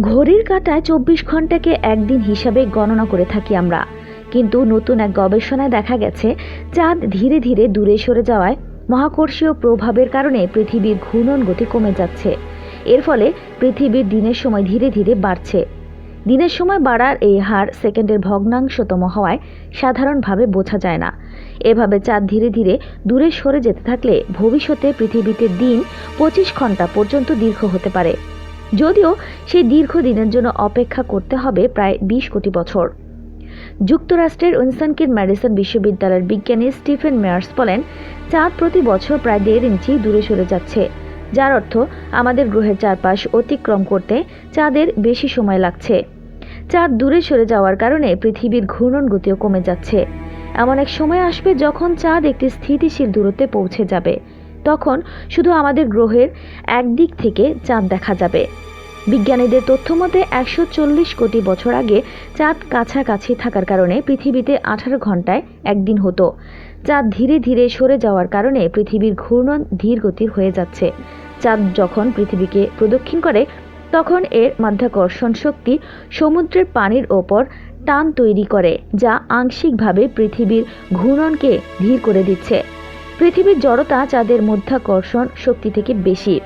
ঘড়ির কাঁটায় চব্বিশ ঘন্টাকে একদিন হিসাবে গণনা করে থাকি আমরা। কিন্তু নতুন এক গবেষণায় দেখা গেছে, চাঁদ ধীরে ধীরে দূরে সরে যাওয়ায় মহাকর্ষীয় প্রভাবের কারণে পৃথিবীর ঘূর্ণন গতি কমে যাচ্ছে। এর ফলে পৃথিবীর দিনের সময় ধীরে ধীরে বাড়ছে। দিনের সময় বাড়ার এই হার সেকেন্ডের ভগ্নাংশতম হওয়ায় সাধারণভাবে বোঝা যায় না। এভাবে চাঁদ ধীরে ধীরে দূরে সরে যেতে থাকলে ভবিষ্যতে পৃথিবীতে দিন পঁচিশ ঘণ্টা পর্যন্ত দীর্ঘ হতে পারে। যদিও সেই দীর্ঘ দিনের জন্য অপেক্ষা করতে হবে প্রায় বিশ কোটি বছর। যুক্তরাষ্ট্রের উইনসনকিন ম্যাডিসন বিশ্ববিদ্যালয়ের বিজ্ঞানী স্টিফেন মেয়ার্স বলেন, চাঁদ প্রতি বছর প্রায় দেড় ইঞ্চি দূরে সরে যাচ্ছে, যার অর্থ আমাদের গ্রহের চারপাশ অতিক্রম করতে চাঁদের বেশি সময় লাগছে। চাঁদ দূরে সরে যাওয়ার কারণে পৃথিবীর ঘূর্ণন গতিও কমে যাচ্ছে। এমন এক সময় আসবে যখন চাঁদ একটি স্থিতিশীল দূরত্বে পৌঁছে যাবে। তখন শুধু আমাদের গ্রহের একদিক থেকে চাঁদ দেখা যাবে। বিজ্ঞানীদের তথ্য মতে একশো চল্লিশ কোটি বছর আগে চাঁদ কাছাকাছি থাকার কারণে পৃথিবীতে আঠারো ঘন্টায় একদিন হতো। চাঁদ ধীরে ধীরে সরে যাওয়ার কারণে পৃথিবীর ঘূর্ণন ধীর গতির হয়ে যাচ্ছে। চাঁদ যখন পৃথিবীকে প্রদক্ষিণ করে, তখন এর মাধ্যাকর্ষণ শক্তি সমুদ্রের পানির ওপর টান তৈরি করে, যা আংশিকভাবে পৃথিবীর ঘূর্ণনকে ধীর করে দিচ্ছে। পৃথিবীর জড়তা চাঁদের মধ্যাকর্ষণ শক্তি থেকে বেশি।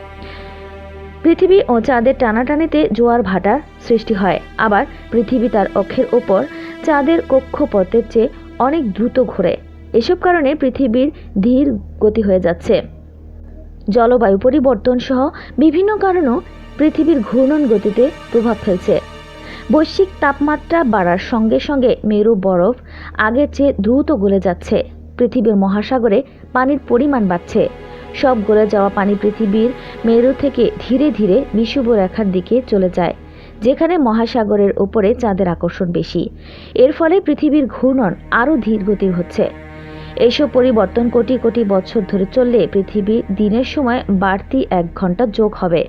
পৃথিবী ও চাঁদের টানাটানিতে জোয়ার ভাটার সৃষ্টি হয়। আবার পৃথিবী তার অক্ষের ওপর চাঁদের কক্ষপথের চেয়ে অনেক দ্রুত ঘোরে। এসব কারণে পৃথিবীর ধীর গতি হয়ে যাচ্ছে। জলবায়ু পরিবর্তন সহ বিভিন্ন কারণও পৃথিবীর ঘূর্ণন গতিতে প্রভাব ফেলছে। বৈশ্বিক তাপমাত্রা বাড়ার সঙ্গে সঙ্গে মেরু বরফ আগের চেয়ে দ্রুত গলে যাচ্ছে। পৃথিবীর মহাসাগরে পানির পরিমাণ বাড়ছে। সব গলে যাওয়া পানি পৃথিবীর মেরু থেকে ধীরে ধীরে বিষুব রেখার দিকে চলে যায়, যেখানে মহাসাগরের উপরে চাঁদের আকর্ষণ বেশি। এর ফলে পৃথিবীর ঘূর্ণন আরও ধীর গতির হচ্ছে। এইসব পরিবর্তন কোটি কোটি বছর ধরে চললে পৃথিবী দিনের সময় বাড়তি এক ঘণ্টা যোগ হবে।